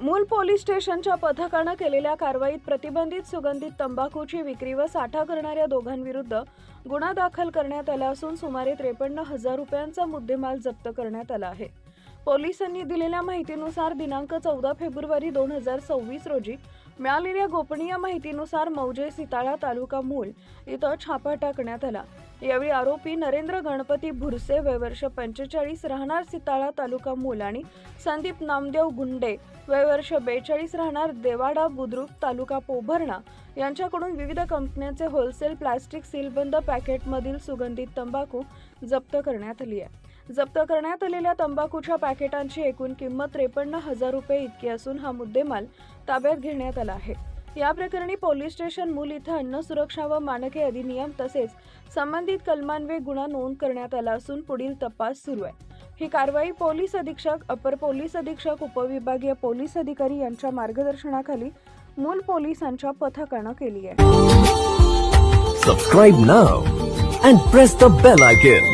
मूल पोलीस स्टेशनच्या पथकानं केलेल्या कारवाईत प्रतिबंधित सुगंधित तंबाखूची विक्री व साठा करणाऱ्या दोघांविरुद्ध गुन्हा दाखल करण्यात आला असून सुमारे त्रेपन्न हजार रुपयांचा मुद्देमाल जप्त करण्यात आला आहे. पोलिसांनी दिलेल्या माहितीनुसार दिनांक चौदा फेब्रुवारी दोन हजार सव्वीस रोजी मिळालेल्या गोपनीय माहितीनुसार मौजे सिताळा तालुका मूल इथं छापा टाकण्यात आला. यावेळी आरोपी नरेंद्र गणपती भुरसे वयवर्ष पंचेचाळीस राहणार सिताळा तालुका मूल आणि संदीप नामदेव गुंडे वयवर्ष बेचाळीस राहणार देवाडा बुद्रुक तालुका पोभरणा यांच्याकडून विविध कंपन्यांचे होलसेल प्लास्टिक सीलबंद पॅकेटमधील सुगंधित तंबाखू जप्त करण्यात आली आहे. जप्त करण्यात आलेल्या तंबाखूच्या पॅकेटांची एकूण किंमत त्रेपन्न हजार रुपये इतकी असून हा मुद्देमाल ताब्यात घेण्यात आला आहे. या प्रकरणी पोलीस स्टेशन मूल इथं अन्न सुरक्षा व मानके अधिनियम तसेच संबंधित कलमान्वये गुन्हा नोंद करण्यात आला असून पुढील तपास सुरू आहे. ही कारवाई पोलीस अधीक्षक अपर पोलीस अधीक्षक उपविभागीय पोलीस अधिकारी यांच्या मार्गदर्शनाखाली मूल पोलिसांच्या पथकानं केली आहे. Subscribe now and press the bell icon.